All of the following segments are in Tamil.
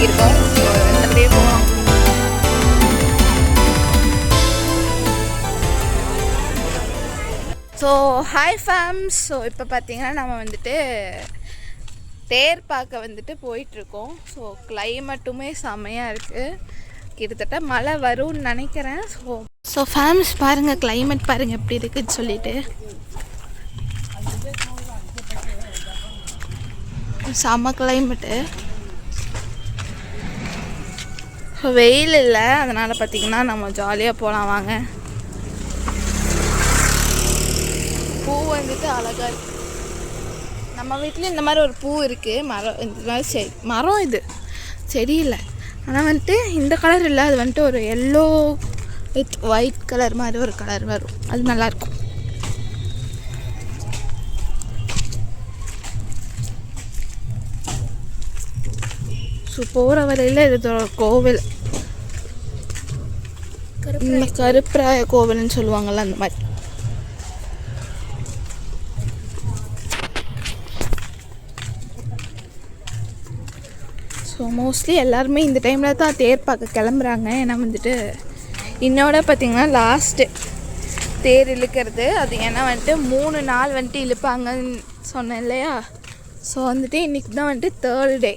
வாங்கியிருக்கோம் ஸோ அப்படியே போகலாம் ஸோ ஹாய் ஃபேம்ஸ் ஸோ இப்போ பார்த்தீங்கன்னா நம்ம வந்துட்டு தேர் பார்க்க வந்துட்டு போயிட்டுருக்கோம். ஸோ கிளைமேட்டுமே செமையாக இருக்குது கிட்டத்தட்ட மழை வரும்னு நினைக்கிறேன். ஸோ ஸோ ஃபேம்ஸ் பாருங்கள் கிளைமேட் பாருங்கள் எப்படி இருக்குன்னு சொல்லிட்டு. செம்ம கிளைமேட்டு வெயில் இல்லை அதனால் பார்த்தீங்கன்னா நம்ம ஜாலியாக போகலாம் வாங்க. பூ வந்துட்டு அழகாக இருக்கு. நம்ம வீட்டில் இந்த மாதிரி ஒரு பூ இருக்குது மரம் இந்த மாதிரி செடி மரம் இது. செடி இல்லை ஆனால் வந்துட்டு இந்த கலர் இல்லை அது வந்துட்டு ஒரு எல்லோ வித் ஒயிட் கலர் மாதிரி ஒரு கலர் வரும். அது நல்லாயிருக்கும் ஸோ போகிற வரையில் இது கோவில் இந்த கருப்பராய கோவில்னு சொல்லுவாங்கள்ல அந்த மாதிரி ஸோ மோஸ்ட்லி எல்லாருமே இந்த டைமில் தான் தேர் பார்க்க கிளம்புறாங்க. ஏன்னா வந்துட்டு இன்னோட பார்த்திங்கன்னா லாஸ்ட்டு தேர் இழுக்கிறது. அது ஏன்னா வந்துட்டு மூணு நாள் வந்துட்டு இழுப்பாங்கன்னு சொன்னேன் இல்லையா? ஸோ வந்துட்டு இன்றைக்கி தான் வந்துட்டு தேர்ட் டே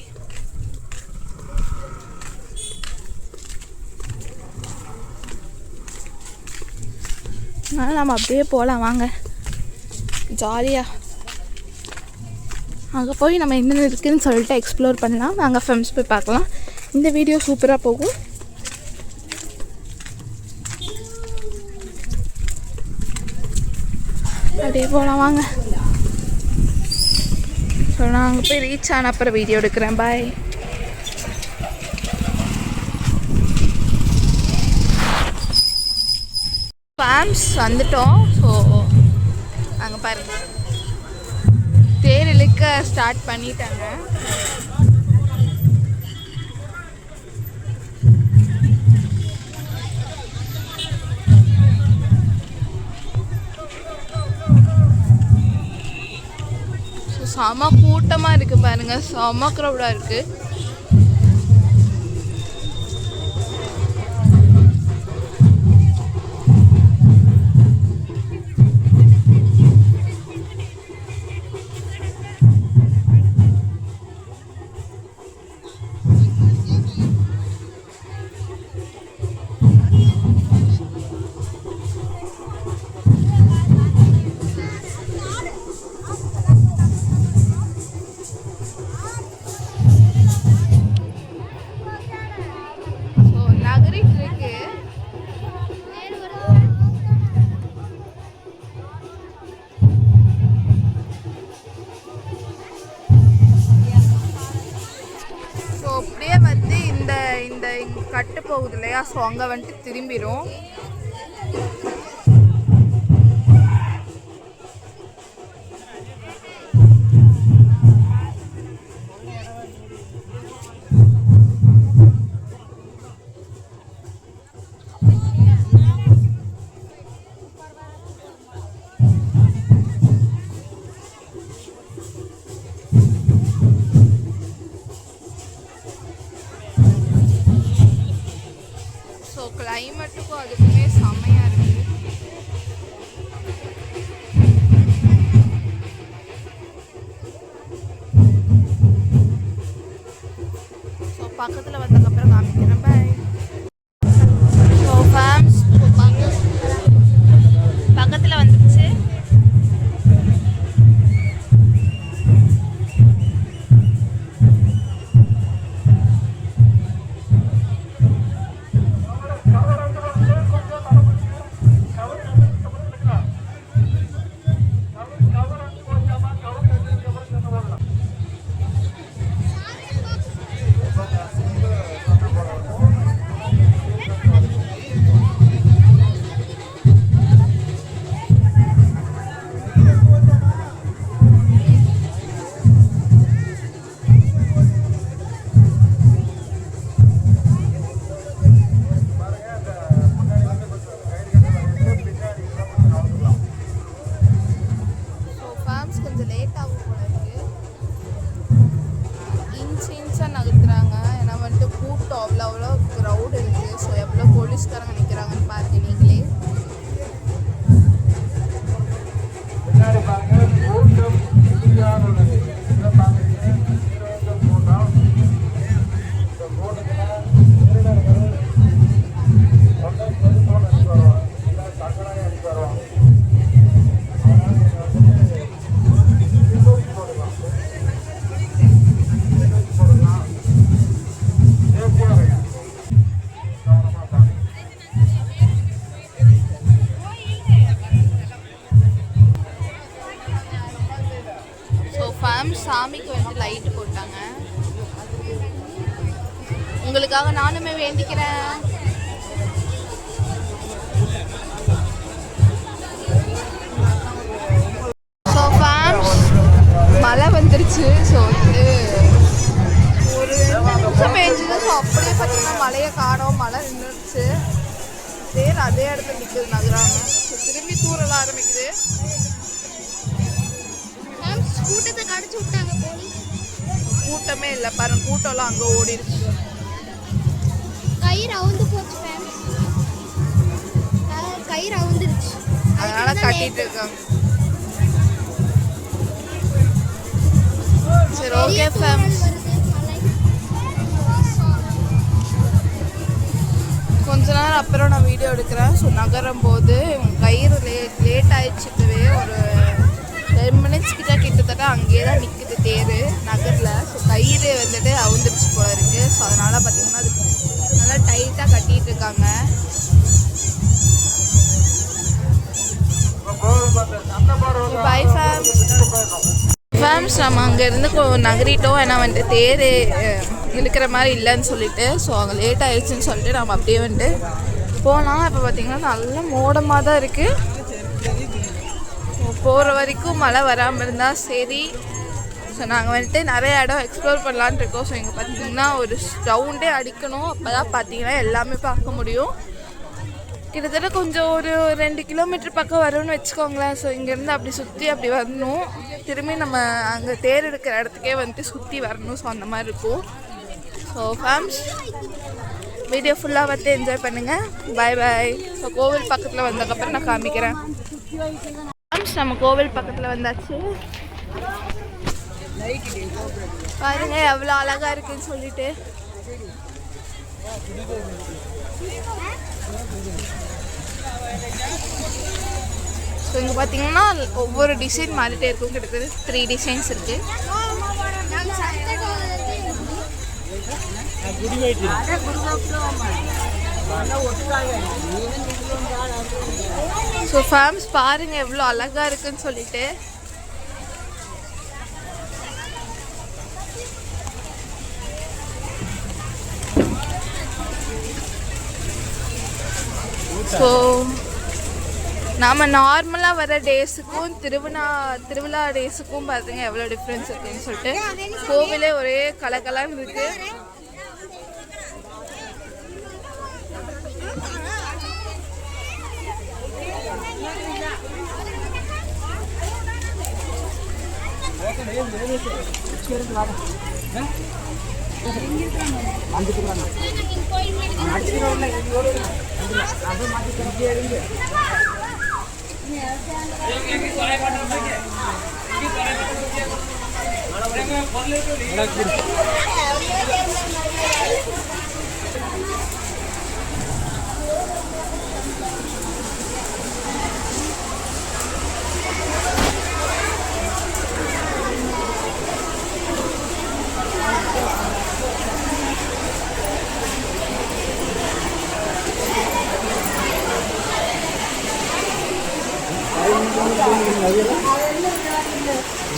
அதனால் நம்ம அப்படியே போகலாம் வாங்க. ஜாலியாக அங்கே போய் நம்ம என்னென்ன இருக்குதுன்னு சொல்லிட்டு எக்ஸ்ப்ளோர் பண்ணலாம். நாங்கள் ஃப்ரெண்ட்ஸ் போய் பார்க்கலாம். இந்த வீடியோ சூப்பராக போகும். அப்படியே போகலாம் வாங்க. ஸோ நான் அங்கே போய் ரீச் ஆன அப்புறம் வீடியோ எடுக்கிறேன். பாய் ஃபேம்ஸ் வந்துட்டோம். ஸோ அங்கே பாருங்க. தேர் இழுக்க ஸ்டார்ட் பண்ணிட்டாங்க. ஸோ செம கூட்டமாக இருக்குது பாருங்க. செம க்ரௌடாக இருக்குது ஸோ அங்கே வந்துட்டு திரும்பிடும் தேர் அதே இடத்துல நிற்குது நகராம திரும்பி தூரல ஆரம்பிக்குது. கூட்டத்தை கடிச்சு விட்டாங்க போலீஸ். கூட்டமே இல்லை. பாருங்க கூட்டம்லாம் அங்கே ஓடிடுச்சு கயிறு அவுந்து போச்சு ஃபேம் கயிறு அவுந்துருச்சு அதனால கட்டிட்டு இருக்காங்க. சரி ஓகே ஃபேம் கொஞ்ச நேரம் அப்புறம் நான் வீடியோ எடுக்கிறேன். ஸோ நகரும் போது கயிறு லேட் லேட் ஆயிடுச்சுக்கவே ஒரு டென் மினிட்ஸ் கிட்ட கிட்டத்தட்ட அங்கேயே தான் நிற்குது தேர் நகரில். ஸோ கயிறு வந்துட்டு அவுந்துருச்சு போல இருக்குது ஸோ அதனால் பார்த்தீங்கன்னா அது நல்லா டைட்டாக கட்டிட்டு இருக்காங்க. Bye, fam. ஃபேம்ஸ் நம்ம அங்கேருந்து நகரிட்டோம். ஏன்னா வந்துட்டு தேர் இழுக்கிற மாதிரி இல்லைன்னு சொல்லிட்டு ஸோ அங்கே லேட் ஆயிடுச்சுன்னு சொல்லிட்டு நம்ம அப்படியே வந்துட்டு போனால் இப்போ பார்த்திங்கன்னா நல்ல மோடமாக தான் இருக்குது போகிற வரைக்கும் மழை வராமல் இருந்தால் சரி. ஸோ நாங்கள் வந்துட்டு நிறைய இடம் எக்ஸ்ப்ளோர் பண்ணலான் இருக்கோம். ஸோ இங்கே பார்த்தீங்கன்னா ஒரு ரவுண்டே அடிக்கணும். அப்போ தான் பார்த்தீங்கன்னா எல்லாமே பார்க்க முடியும். கிட்டத்தட்ட கொஞ்சம் ஒரு ரெண்டு கிலோமீட்டர் பக்கம் வரும்னு வச்சுக்கோங்களேன். ஸோ இங்கேருந்து அப்படி சுற்றி அப்படி வரணும். திரும்பி நம்ம அங்கே தேர் எடுக்கிற இடத்துக்கே வந்துட்டு சுற்றி வரணும். ஸோ அந்த மாதிரி இருக்கும். ஸோ ஃபேம்ஸ் வீடியோ ஃபுல்லாக பார்த்து என்ஜாய் பண்ணுங்கள் பாய் பாய் ஸோ கோவில் பக்கத்தில் வந்ததுக்கப்புறம் நான் காமிக்கிறேன். ஃபேம்ஸ் நம்ம கோவில் பக்கத்தில் வந்தாச்சு. பாருங்க எவ்வளோ அழகாக இருக்குன்னு சொல்லிட்டு. ஸோ இங்கே பார்த்தீங்கன்னா ஒவ்வொரு டிசைன் மாறிட்டே இருக்கும். கிட்டத்தட்ட த்ரீ டிசைன்ஸ் இருக்குது ஸோ ஃபேம்ஸ் பாருங்க எவ்வளோ அழகா இருக்குன்னு சொல்லிட்டு. ஸோ நாம நார்மலாக வர டேஸுக்கும் திருவிழா திருவிழா டேஸுக்கும் பார்த்தீங்க எவ்வளோ டிஃப்ரென்ஸ் இருக்குன்னு சொல்லிட்டு. கோவிலே ஒரே கலக்கலான்னு இருக்கு. Thank you.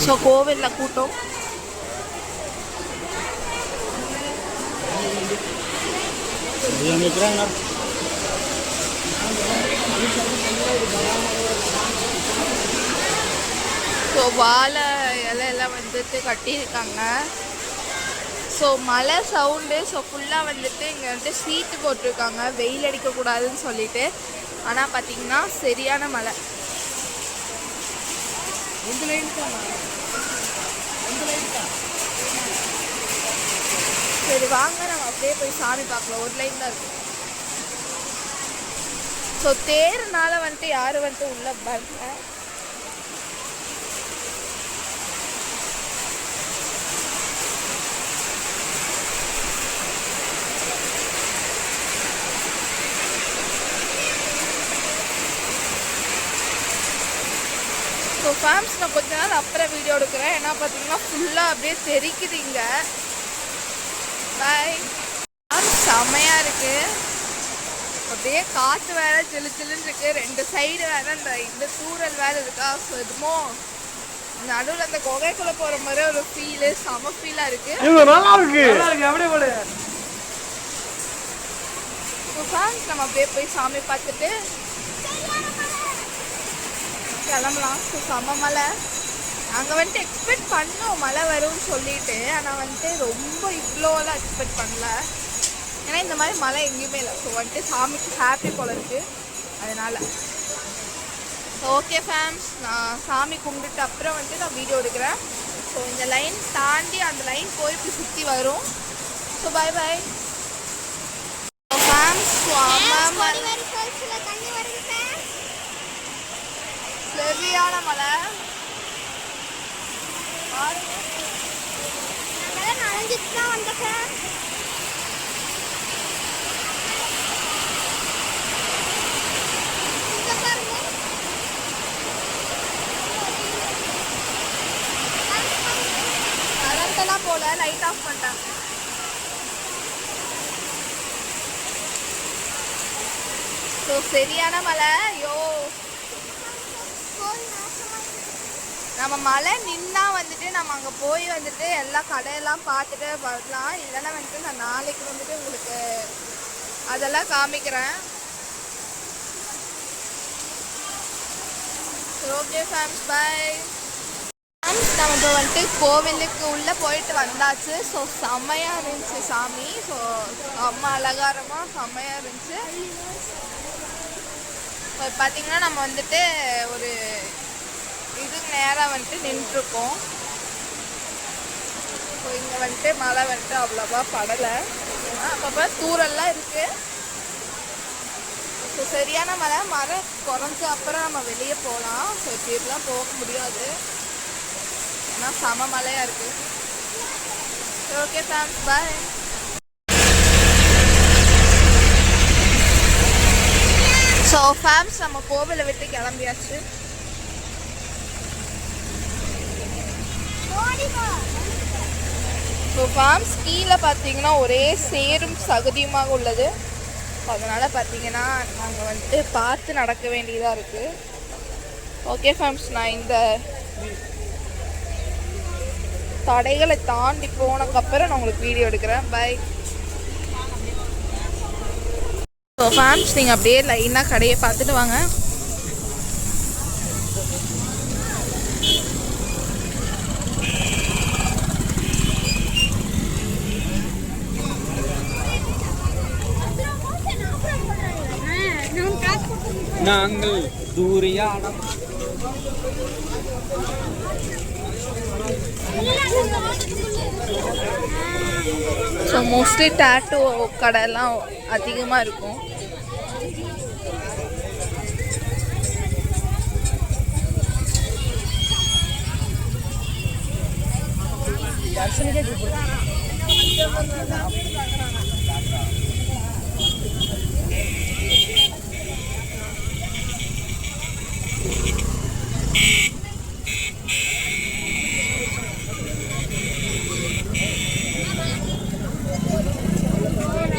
ஸோ கோவிலில் கூட்டம் ஸோ வாழை இலையெல்லாம் வந்துட்டு கட்டியிருக்காங்க. ஸோ மழை சவுண்டு ஸோ ஃபுல்லாக வந்துட்டு இங்கே வந்துட்டு சீட்டு போட்டிருக்காங்க. வெயில் அடிக்கக்கூடாதுன்னு சொல்லிட்டு. ஆனால் பார்த்தீங்கன்னா சரியான மழை. சரி வாங்க. நம்ம அப்படியே போய் சாமி பார்க்கலாம். ஒரு லைன் தான் இருக்கு. ஸோ தேர்னால வந்துட்டு யாரும் வந்துட்டு உள்ள வரல? ஃபேம்ஸ் நான் கொஞ்ச நாள் அப்புறம் வீடியோ எடுக்கிறேன். ஏன்னா பார்த்தீங்கன்னா ஃபுல்லாக அப்படியே தெரிக்குதுங்க பாய் செமையாக இருக்கு. அப்படியே காற்று வேற சிலு சிலுன்னு இருக்கு. ரெண்டு சைடு வேற இந்த இந்த தூரல் வேற இருக்கா? ஸோ எதுமோ நடுவில் அந்த குகைக்குள்ள போகிற மாதிரி ஒரு ஃபீலு செம ஃபீலாக இருக்கு. இது நல்லா இருக்கு. நல்லா இருக்கு. அப்படியே போடு. ஃபேம்ஸ் நம்ம அப்படியே போய் சாமி பார்த்துட்டு கிளம்பலாம். ஸோ செம்ம மலை நாங்கள் வந்துட்டு எக்ஸ்பெக்ட் பண்ணோம் மழை வரும்னு சொல்லிட்டு. ஆனால் வந்துட்டு ரொம்ப இவ்வளோலாம் எக்ஸ்பெக்ட் பண்ணல. ஏன்னா இந்த மாதிரி மழை எங்கேயுமே இல்லை. ஸோ வந்துட்டு சாமிக்கு ஹாப்பி போல இருக்கு. அதனால. ஓகே ஃபேம்ஸ் நான் சாமி கும்பிட்டுட்டு அப்புறம் வந்துட்டு நான் வீடியோ எடுக்கிறேன். ஸோ இந்த லைன் தாண்டி அந்த லைன் போய் இப்படி சுற்றி வரும். ஸோ பை பை ஃபேம்ஸ் அம்மா கொடிவேரி ஃபால்ஸ்ல தண்ணி வருது சார் சரியான மலை பாருங்க. நாங்களாம் நனைஞ்சிட்டு தான் பாருங்க. கரண்ட்டெல்லாம் போல லைட் ஆஃப் பண்ணிட்டாங்க. ஸோ சரியான மலை ஐயோ கோயில் நாசமா இருக்கு. நம்ம மலை நின்னா வந்துட்டு நம்ம அங்கே போய் வந்துட்டு எல்லா கடையெல்லாம் பார்த்துட்டு வரலாம். இல்லைன்னா வந்துட்டு நான் நாளைக்கு வந்துட்டு உங்களுக்கு அதெல்லாம் காமிக்கிறேன். ஓகே ஃபேம்ஸ் பாய் ஃபேம்ஸ் நம்ம இப்போ வந்துட்டு கோவிலுக்கு உள்ளே போயிட்டு வந்தாச்சு. ஸோ செம்மையாக இருந்துச்சு சாமி. ஸோ செம்ம அலங்காரமாக செம்மையாக இருந்துச்சு. இப்போ பார்த்தீங்கன்னா நம்ம வந்துட்டு ஒரு இது நேராக வந்துட்டு நின்றுருக்கோம். ஸோ இங்கே வந்துட்டு மழை வந்துட்டு அவ்வளோவா படலை. அப்பப்போ தூரல்லாம் இருக்குது ஸோ சரியான மழை மழை குறைஞ்ச அப்புறம் நம்ம வெளியே போகலாம். ஸோ இப்படிலாம் போக முடியாது. ஏன்னா செம மழையாக இருக்குது okay thanks bye so fams நம்ம கோவிலை விட்டு கிளம்பியாச்சு. ஸோ ஃபார்ம்ஸ் கீழே பார்த்தீங்கன்னா ஒரே சேரும் சகுதியுமாக உள்ளது. அதனால் பார்த்தீங்கன்னா நாங்கள் வந்துட்டு பார்த்து நடக்க வேண்டியதாக இருக்குது ஓகே ஃபார்ம்ஸ் நான் இந்த தடைகளை தாண்டி போனதுக்கப்புறம் நான் உங்களுக்கு வீடியோ எடுக்கிறேன். பை ஸோ ஃபேம்ஸ் நீங்கள் அப்படியே லைனாக கடையை பார்த்துட்டு வாங்க. நாங்கள் தூரியாடம் ஸோ மோஸ்ட்லி டேட்டூ கடைலாம் அதிகமாக இருக்கும்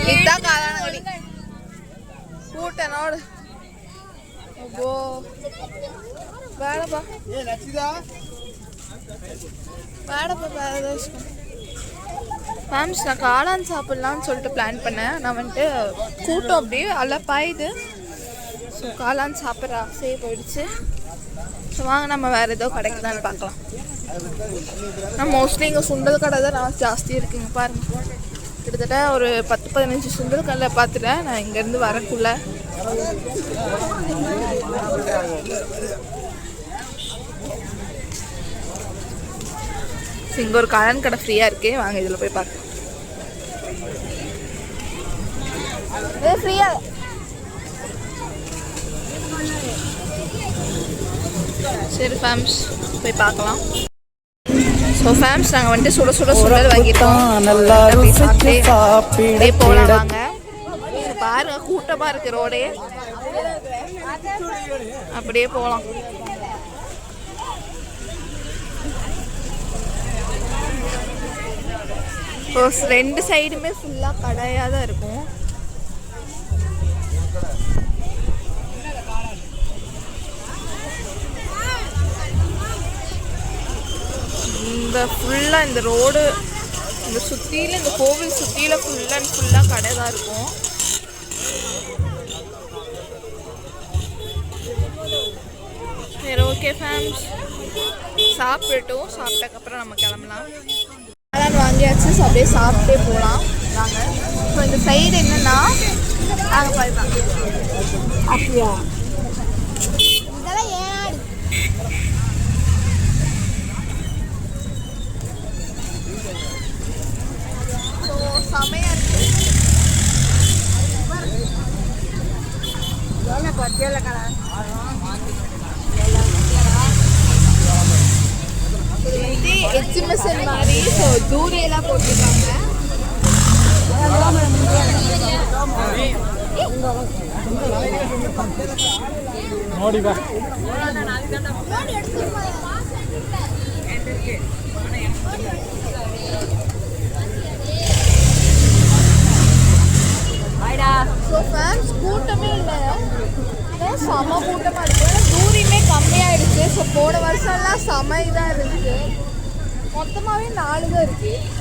இதுதான் காலானகடி கூட்ட நோடு அப்போ வேடப்பா வேடப்பா வேற மேம்ஸ் நான் காளான் சாப்பிட்லான்னு சொல்லிட்டு பிளான் பண்ணேன் நான் வந்துட்டு கூட்டம் அப்படியே அலப்பாயுது ஸோ காளான் சாப்பிட்ற ஆசையே போயிடுச்சு ஸோ வாங்க நம்ம வேறு ஏதோ கிடைக்குதான்னு பார்க்கலாம். நான் மோஸ்ட்லி இங்கே சுண்டல் கடை தான் நான் ஜாஸ்தி இருக்குங்க பாருங்க. கிட்டத்தட்ட ஒரு பத்து பதினஞ்சு சுண்டல் கடை பார்த்துட்டேன். நான் இங்கேருந்து வரக்குள்ள. இங்கே ஒரு காளான் கடை ஃப்ரீயாக இருக்கே. வாங்க இதில் போய் பார்க்கலாம். ஃப்ரீயாக சரி ஃபேம்ஸ் போய் பார்க்கலாம். ஸோ ஃபேம்ஸ் நாங்கள் வந்துட்டு சுட சுட சுடல் வாங்கிட்டோம். நல்லா சாப்பிட்டே போகலாம் வாங்க. பாருங்க கூட்டமாக இருக்கு ரோடே. அப்படியே போகலாம் ரெண்டு சைடுமே ஃபுல்லாக கடையாக தான் இருக்கும். இந்த ஃபுல்லாக இந்த ரோடு இந்த சுற்றியில் இந்த கோவில் சுற்றியில் ஃபுல் அண்ட் ஃபுல்லாக கடை தான் இருக்கும். சரி ஓகே ஃபேம்ஸ் சாப்பிட்டுட்டோம். சாப்பிட்டக்கப்புறம் நம்ம கிளம்பலாம். காளான் வாங்கியாச்சு. ஸோ அப்படியே சாப்பிட்டே போகலாம் நாங்கள் ஸோ இந்த சைடு என்னென்னா நாங்கள் அப்படியா இதெல்லாம் ஏன் ஸோ செமையாக இருக்குது இது எக்ஸிபிஷன் மாதிரி ஸோ தூரியெல்லாம் போட்டிருக்காங்க ಬಾ ஸோ ஃபேன்ஸ் கூட்டமே இல்லை. செம கூட்டமாக இருக்குது தூரியுமே கம்மியாயிடுச்சு. ஸோ போன வருஷம்லாம் செம இதாக இருந்துச்சு மொத்தமாகவே நாலு தான் இருக்குது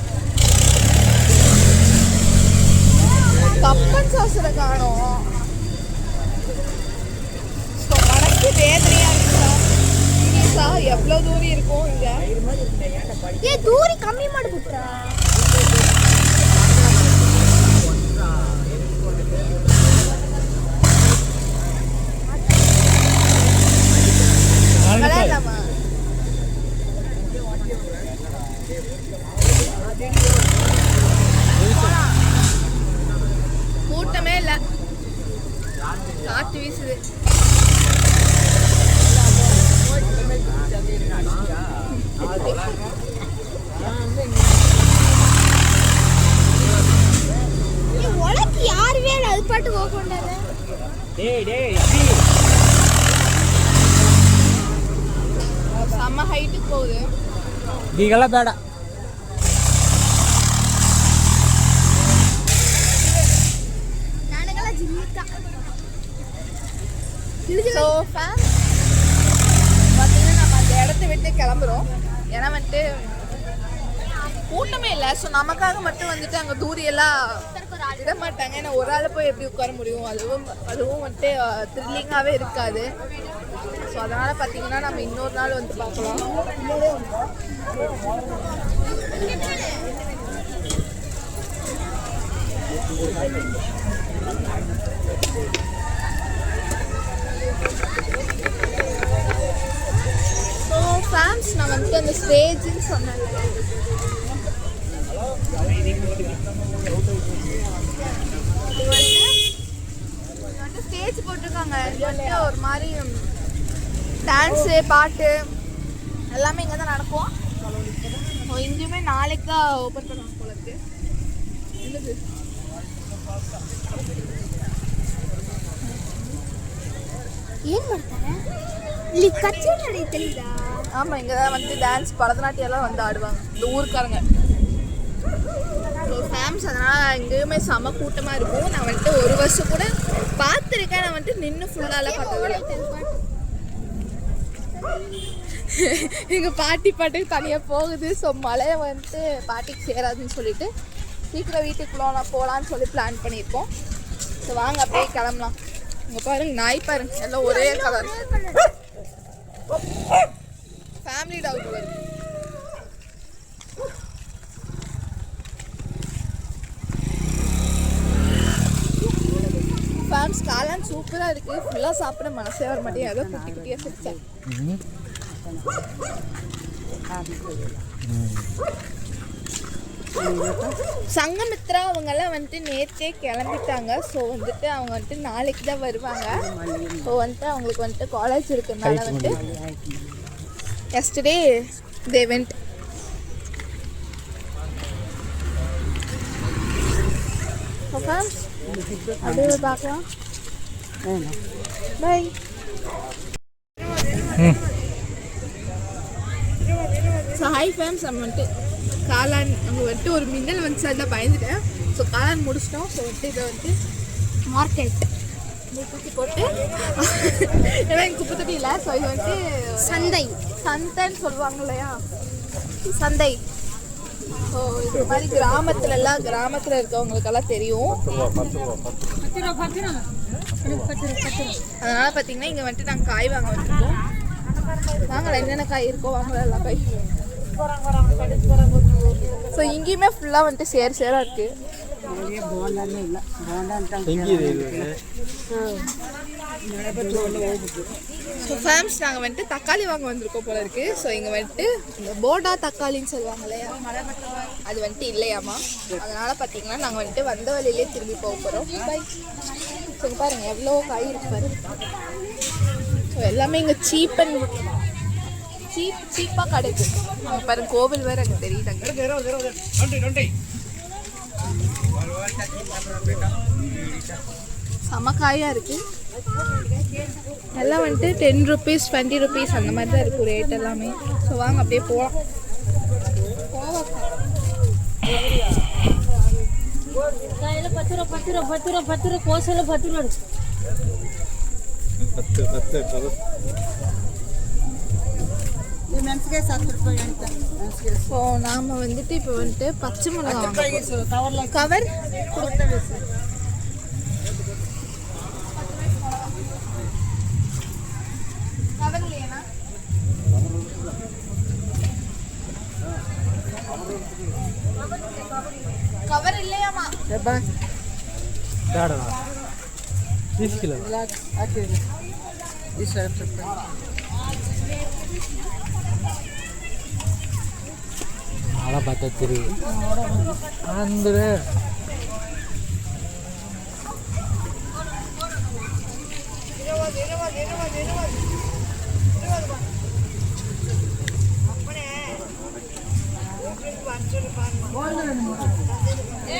கப்பன் சாஸ்திர காணோம். ஸோ மனசு வேதனையாக இருக்கா. சீரியஸா எவ்வளோ தூரி இருக்கும் இங்கே? ஏ தூரி கம்மி மாடு கூட்டமே இல்லை. காற்று வீசுது ஏ உனக்கு யாருமே இல்லை அது பாட்டு போக கொண்டாரு டேய் டேய் செம்ம ஹைட்டுக்கு போகுது ಈಗೆಲ್ಲ ಬೇಡ நானுங்கெல்லாம் ஜிம்மிக்கா ஸோ ஃபேன் பார்த்தீங்கன்னா நம்ம அந்த இடத்த விட்டு கிளம்புறோம் ஏன்னா வந்துட்டு கூட்டமே இல்லை. ஸோ நமக்காக மட்டும் வந்துட்டு அங்கே தூரியெல்லாம் விட மாட்டாங்க ஏன்னா ஒரு ஆள் போய் எப்படி உட்கார முடியும்? அதுவும் அதுவும் வந்துட்டு த்ரில்லிங்காகவே இருக்காது. ஸோ அதனால் பார்த்தீங்கன்னா நம்ம இன்னொரு நாள் வந்து பார்க்கலாம் ஸோ ஃபேம்ஸ் நான் வந்துட்டு அந்த ஸ்டேஜ்னு சொன்னேன் இது வந்துட்டு இது வந்துட்டு ஸ்டேஜ் போட்டிருக்காங்க இது வந்துட்டு ஒரு மாதிரி டான்ஸு பாட்டு எல்லாமே இங்கே தான் நடக்கும் ஸோ இங்கேயுமே நாளைக்கு தான் ஓப்பன் பண்ணுவாங்க போல இருக்கு என்னது ಏನ್ ಮಾಡ್ತಾರೆ ಇಲ್ಲಿ ಕಚ್ಚೆ ನಡೀತಿಲ್ಲ ஆமாம் இங்கே தான் வந்து டான்ஸ் பரதநாட்டியம் எல்லாம் வந்து ஆடுவாங்க இந்த ஊருக்காரங்க ஃபேம்ஸ் அதனால் எங்கேயுமே செம கூட்டமாக இருக்கும். நான் வந்துட்டு ஒரு வருஷம் கூட பார்த்துருக்கேன். நான் வந்துட்டு நின்று ஃபுல்லாலாம் பார்த்தது. எங்கள் பாட்டி பாட்டுக்கு தனியாக போகுது. ஸோ மழையை வந்துட்டு பாட்டிக்கு சேராதுன்னு சொல்லிட்டு சீக்கிரம் வீட்டுக்குள்ள போகலான்னு சொல்லி பிளான் பண்ணியிருக்கோம். ஸோ வாங்க அப்படியே கிளம்பலாம். இங்கே பாருங்க நாய் பாருங்க. எல்லாம் ஒரே கலர் ஃபேமிலி டாக் வருது ஃபேம்ஸ் காளான் சூப்பராக இருக்குது ஃபுல்லாக சாப்பிட மனசே வர மாட்டேங்குது. ஏதோ குட்டி குட்டியாக சிரிச்சேன் சங்கமித்ரா அவங்கெல்லாம் வந்துட்டு நேற்றே கிளம்பிட்டாங்க. ஸோ வந்துட்டு அவங்க வந்துட்டு நாளைக்கு தான் வருவாங்க. ஸோ வந்துட்டு அவங்களுக்கு வந்துட்டு காலேஜ் இருக்கிறதுனால வந்துட்டு எஸ்டர்டே தே வெண்ட் அப்படியே பார்க்கலாம் பை ஸோ ஹாய் ஃபேம்ஸ் நம்ம வந்துட்டு காளான் அங்கே வந்துட்டு ஒரு மின்னல் வந்துச்சு அதில் பயந்துட்டேன். ஸோ காளான் முடிச்சிட்டோம். ஸோ வந்துட்டு இதை வந்துட்டு மார்க்கெட் தூக்கி போட்டு ஏன்னா எங்கள் குப்பை தொட்டி இல்லை. ஸோ இது வந்துட்டு சந்தை. சந்தைன்னு சொல்லுவாங்க இல்லையா? சந்தை. ஸோ இது மாதிரி கிராமத்துல எல்லாம் கிராமத்தில் இருக்கவங்களுக்கெல்லாம் தெரியும். அதனால பார்த்தீங்கன்னா இங்கே வந்துட்டு நாங்கள் காய் வாங்க வந்திருக்கோம். வாங்கலாம் என்னென்ன காய் இருக்கோ வாங்கலாம் எல்லா காய். ஸோ இங்கேயுமே ஃபுல்லாக வந்துட்டு சேர் சேராக இருக்கு. எங்கே இது ஸோ ஃபேம்ஸ் நாங்கள் வந்துட்டு தக்காளி வாங்க வந்திருக்கோம் போல இருக்கு. ஸோ இங்கே வந்துட்டு இந்த போடா தக்காளின்னு சொல்லுவாங்க இல்லையா? அது வந்துட்டு இல்லையாமா அதனால பார்த்தீங்கன்னா நாங்கள் வந்துட்டு வந்த வழியிலே திரும்பி போக போகிறோம் பை ஸோ இங்க பாருங்க எவ்வளோ காய் இருக்கு ஸோ எல்லாமே இங்கே சீப் அண்ட் சீப் சீப்பாக கிடைக்கும். அங்கே பாருங்க கோவில் வேறு அங்கே தெரியுது அங்கே. சமக்காயாக இருக்குது எல்லாம் வந்துட்டு டென் ருபீஸ் டுவெண்ட்டி ருபீஸ் அந்த மாதிரி தான் இருக்கும் ரேட் எல்லாமே. ஸோ வாங்க அப்படியே போகலாம் கையில் பத்து ரூபா பத்து ரூபா பத்து ரூபா பத்து நாம் வந்துட்டு இப்போ வந்துட்டு பச்சை மிளகா கவர் साठ बीस किलो इस साइड ಭಾಳ ಬರ್ತೈತಿರಿ ಅಂದರೆ ಏ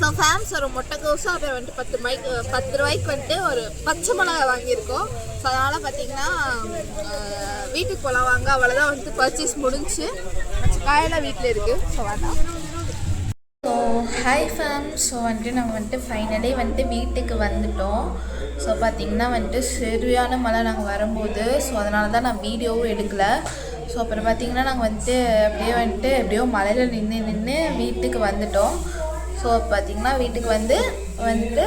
ஸோ ஃபேம்ஸ் ஒரு முட்டைக்கோசம் வந்துட்டு பத்து ரூபாய்க்கு பத்து ரூபாய்க்கு வந்துட்டு ஒரு பச்சை மிளகா வாங்கியிருக்கோம். ஸோ அதனால் பார்த்தீங்கன்னா வீட்டுக்கு போகலாம் வாங்க அவ்வளோதான் வந்துட்டு பர்ச்சேஸ் முடிஞ்சு. காயெல்லாம் வீட்டில் இருக்குது ஸோ வேண்டாம் ஸோ ஹாய் ஃபேம் ஸோ வந்துட்டு நாங்கள் வந்துட்டு ஃபைனலி வந்துட்டு வீட்டுக்கு வந்துட்டோம். ஸோ பார்த்திங்கன்னா வந்துட்டு சரியான மழை நாங்கள் வரும்போது. ஸோ அதனால தான் நான் வீடியோவும் எடுக்கலை. ஸோ அப்புறம் பார்த்திங்கன்னா நாங்கள் வந்துட்டு அப்படியே வந்துட்டு எப்படியோ மலையில் நின்று நின்று வீட்டுக்கு வந்துட்டோம். ஸோ பார்த்திங்கன்னா வீட்டுக்கு வந்து வந்து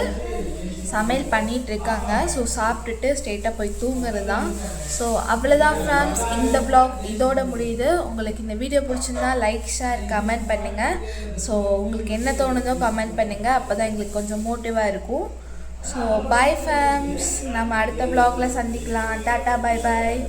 சமையல் பண்ணிகிட்ருக்காங்க இருக்காங்க ஸோ சாப்பிட்டுட்டு ஸ்ட்ரெயிட்டாக போய் தூங்குறது தான் ஸோ அவ்வளோதான் ஃப்ரெண்ட்ஸ் இந்த ப்ளாக் இதோட முடியுது. உங்களுக்கு இந்த வீடியோ பிடிச்சிருந்தா லைக் ஷேர் கமெண்ட் பண்ணுங்கள் ஸோ உங்களுக்கு என்ன தோணுதோ கமெண்ட் பண்ணுங்கள் அப்போ தான் எங்களுக்கு கொஞ்சம் மோட்டிவாக இருக்கும். ஸோ பாய் ஃபேம்ஸ் நம்ம அடுத்த ப்ளாகில் சந்திக்கலாம். டாட்டா பாய் பாய்